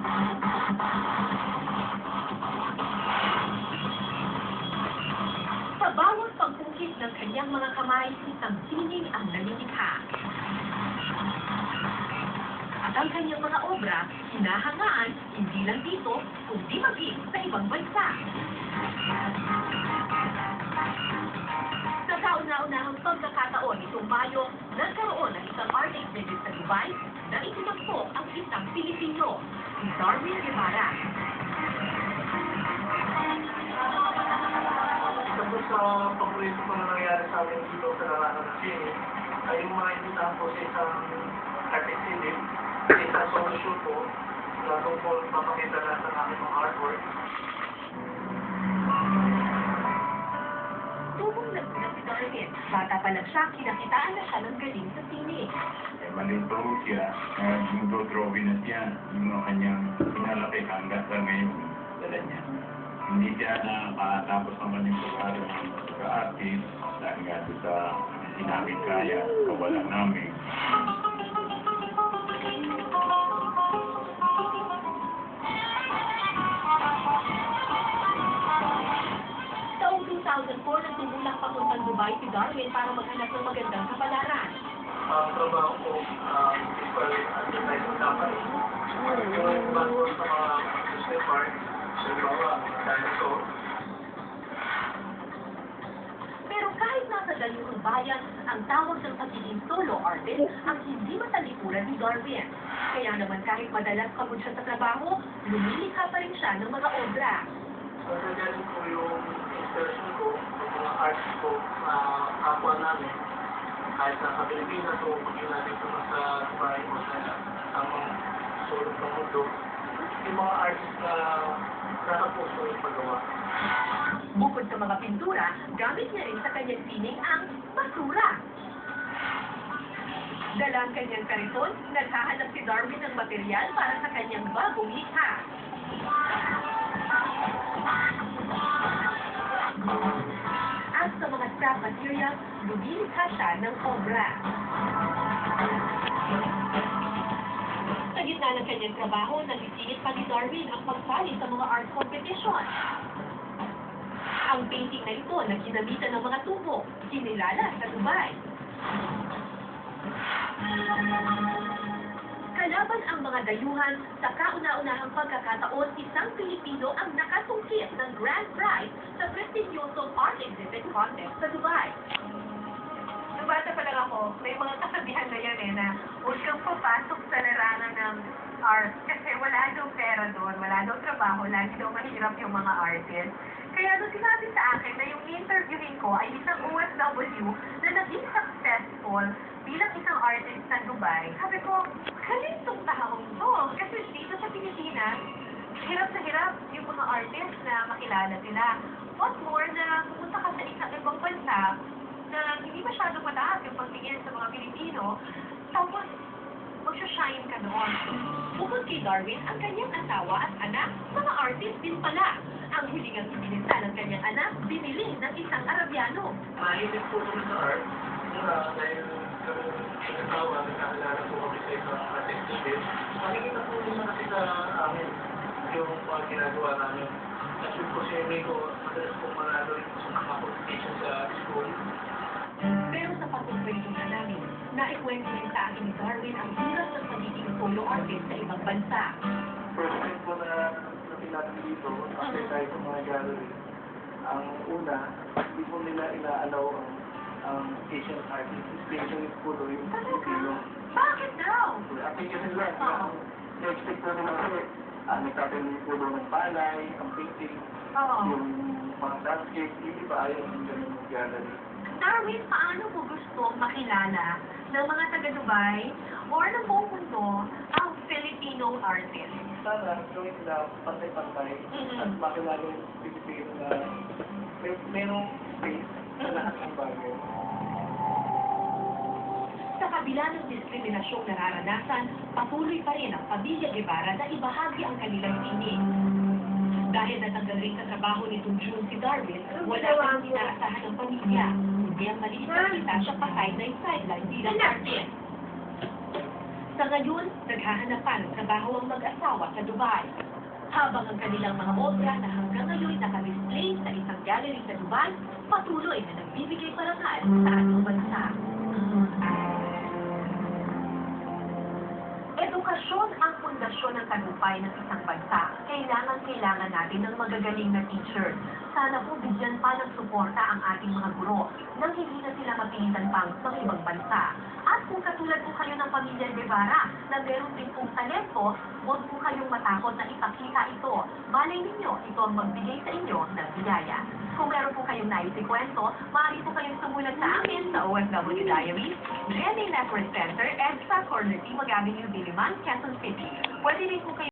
Sa bawat pagpungkit ng kanyang mga kamay, isang sining ang nalilikha. At ang kanyang mga obra, hinahangaan hindi lang dito, kundi maging sa ibang bansa. Sa kauna-unahang pagkakataon nitong Mayo, nagkaroon ng isang art exhibit sa Dubai na itinagpo ang isang Pilipino, si Darwin Guevara. Isa po sa paborito ko na nangyari sa amin dito sa larangan ng sine ay yung mga imbitahan po sa isang art exhibit, sa isang show po na tungkol papakita lahat ng aking mga artwork. Darwin. Bata pa lang siya, kinakitaan na siya ng galing sa sine. Eh, ho siya. Uh, yung drawing na siya, yung mga kanyang pinalaki hanggang sa ngayon, dala niya. Hindi siya nakatapos ng kanyang pag-aaral ng pag-artist dahil nga sa namin kaya, kawalan namin. 2004, nagtubulak papuntang Dubai si Darwin para maghanap ng magandang kapalaran. Ang trabaho ko, um, visual advertising company. Yung iba po sa mga amusement park, halimbawa, dinosaur, Pero kahit nasa dalawang bayan, ang tawag ng pagiging solo artist ang hindi matalikuran ni Darwin. Kaya naman kahit madalas pagod siya sa trabaho, lumilikha pa rin siya ng mga obra. So, nagaling po yung inspiration ko, yung mga arts ko, sa kapwa namin. Kahit nasa Pilipinas o maging natin sa sa Dubai o sa tamang sulok ng mundo. Yung mga arts na nakapost ko yung paggawa. Bukod sa mga pintura, gamit niya rin sa kanyang sining ang basura. Dala ang kanyang kariton, naghahanap si Darwin ng material para sa kanyang bagong likha. At sa mga scrap material, lumilikha siya ng obra. Sa gitna ng kanyang trabaho, nagsisingit pa ni Darwin ang pagsali sa mga art competition. Ang painting na ito na ginamitan ng mga tubo, kinilala sa Dubai. Kalaban ang mga dayuhan, sa kauna-unahang pagkakataon, isang Pilipino ang nakatungkit ng grand prize sa prestigyosong art exhibit contest sa Dubai. Nung bata pa lang ako, may mga kasabihan na yan eh, na huwag kang papasok sa larangan ng art kasi wala daw pera doon, wala daw trabaho, lagi daw mahirap yung mga artist. Kaya nung sinabi sa akin na yung interviewin ko ay isang OFW na naging successful bilang isang artist sa Dubai, sabi ko, galing tong taong to. Kasi dito sa Pilipinas, hirap na hirap yung mga artist na makilala sila. What more na pumunta ka sa isang ibang bansa na hindi masyadong mataas yung pagtingin sa mga Pilipino, tapos magsashine ka doon. Bukod kay Darwin, ang kanyang asawa at anak, mga artist din pala. Ang huling ang ibinenta ng kanyang anak, binili ng isang Arabiano. Mahilig po kami sa art. Uh, dahil kami nagkawa, nagkaalala po kami sa isang art exhibit. Nakikita po naman kasi sa amin yung mga ginagawa namin. Actually po si madalas po manalo rin sa mga competition sa school. Pero sa pagkukwento namin, naikwento rin sa akin ni Darwin ang hirap ng solo artist sa ibang bansa. First time po na natin natin dito, after tayo sa mga gallery, ang una, hindi po nila inaalaw ang ang Asian artist. Specialist po doon yung Filipino. Bakit daw? Yung kasi nila, na-expect po nila kasi ah, nagtatanim po doon ng palay, ang painting, yung mga landscape, yung iba ayaw yung ganun gallery. Darwin, paano mo gusto makilala ng mga taga-Dubai or ng buong mundo ang Filipino artist? Sana gawin nila pantay-pantay Mhm. at makilala yung Pilipino na may merong space sa lahat ng bagay. Sa kabila ng diskriminasyong nararanasan, patuloy pa rin ang pamilya Guevara na ibahagi ang kanilang sining. Dahil natanggal rin sa trabaho ni Tunjun si Darwin, wala kang inaasahan ng pamilya. Ang maliit na kita siya pa sideline sideline bilang artist. Sa ngayon, naghahanap pa ng trabaho ang mag-asawa sa Dubai. Habang ang kanilang mga obra na hanggang ngayon nakadisplay sa isang gallery sa Dubai, patuloy na nagbibigay parangal sa ating bansa. Edukasyon ang pundasyon ng tagumpay ng isang bansa. Kailangan-kailangan natin ng magagaling na teacher. Sana po bigyan pa ng suporta ang ating mga guro nang hindi na sila mapilitan pang sa ibang bansa. At kung katulad po kayo ng pamilya Guevara na meron din pong talento, huwag po kayong matakot na ipakita ito. Malay ninyo, ito ang magbigay sa inyo ng biyaya. Kung meron po kayong naisikwento, maaari po kayong sumulat sa amin sa OFW Diaries, GMA Network Center, EDSA, Corner T, Mag Avenue, Diliman, Quezon City. Pwede rin po kayo